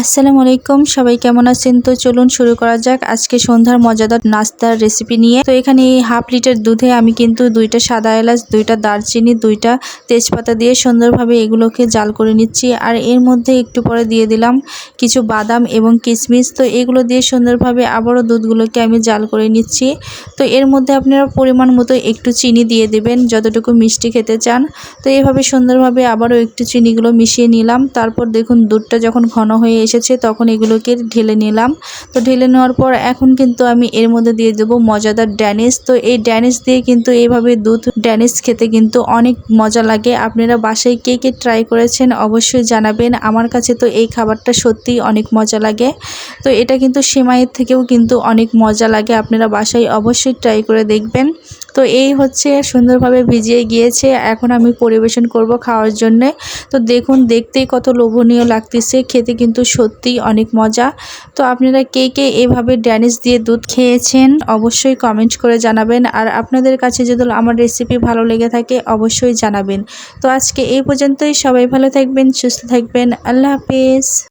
আসসালামু আলাইকুম, সবাই কেমন আছেন? তো চলুন শুরু করা যাক। আজকে সন্ধ্যার মজাদার নাস্তার রেসিপি নিয়ে। তো এখানে এই হাফ লিটার দুধে আমি কিন্তু দুইটা সাদা এলাচ, দুইটা দারচিনি, দুইটা তেজপাতা দিয়ে সুন্দরভাবে এগুলোকে জাল করে নিচ্ছি। আর এর মধ্যে একটু পরে দিয়ে দিলাম কিছু বাদাম এবং কিশমিশ তো এগুলো দিয়ে সুন্দরভাবে আবারও দুধগুলোকে আমি জাল করে নিচ্ছি। তো এর মধ্যে আপনারা পরিমাণ মতো একটু চিনি দিয়ে দেবেন, যতটুকু মিষ্টি খেতে চান। তো এভাবে সুন্দরভাবে আবারও একটু চিনিগুলো মিশিয়ে নিলাম। তারপর দেখুন দুধটা যখন ঘন হয়ে এসেছে, তখন এগুলোকে ঢেলে নিলাম। তো ঢেলে নেওয়ার পর এখন কিন্তু আমি এর মধ্যে দিয়ে দেবো মজাদার ড্যানিস তো এই ড্যানিশ দিয়ে কিন্তু এইভাবে দুধ, ড্যানিশ খেতে কিন্তু অনেক মজা লাগে। আপনারা বাসায় কে কে ট্রাই করেছেন অবশ্যই জানাবেন। আমার কাছে তো এই খাবারটা সত্যিই অনেক মজা লাগে। তো এটা কিন্তু সেমাইয়ের থেকেও কিন্তু অনেক মজা লাগে। আপনারা বাসায় অবশ্যই ট্রাই করে দেখবেন। তো এই হচ্ছে সুন্দরভাবে ভিজিয়ে গিয়েছে। এখন আমি পরিবেশন করব খাওয়ার জন্যে। তো দেখুন, দেখতেই কত লোভনীয় লাগতেছে। খেতে কিন্তু সত্যিই অনেক মজা। তো আপনারা কে কে এভাবে ড্যানিশ দিয়ে দুধ খেয়েছেন অবশ্যই কমেন্ট করে জানাবেন। আর আপনাদের কাছে যদি আমার রেসিপি ভালো লেগে থাকে, অবশ্যই জানাবেন। তো আজকে এই পর্যন্তই। সবাই ভালো থাকবেন, সুস্থ থাকবেন। আল্লাহ হাফেজ।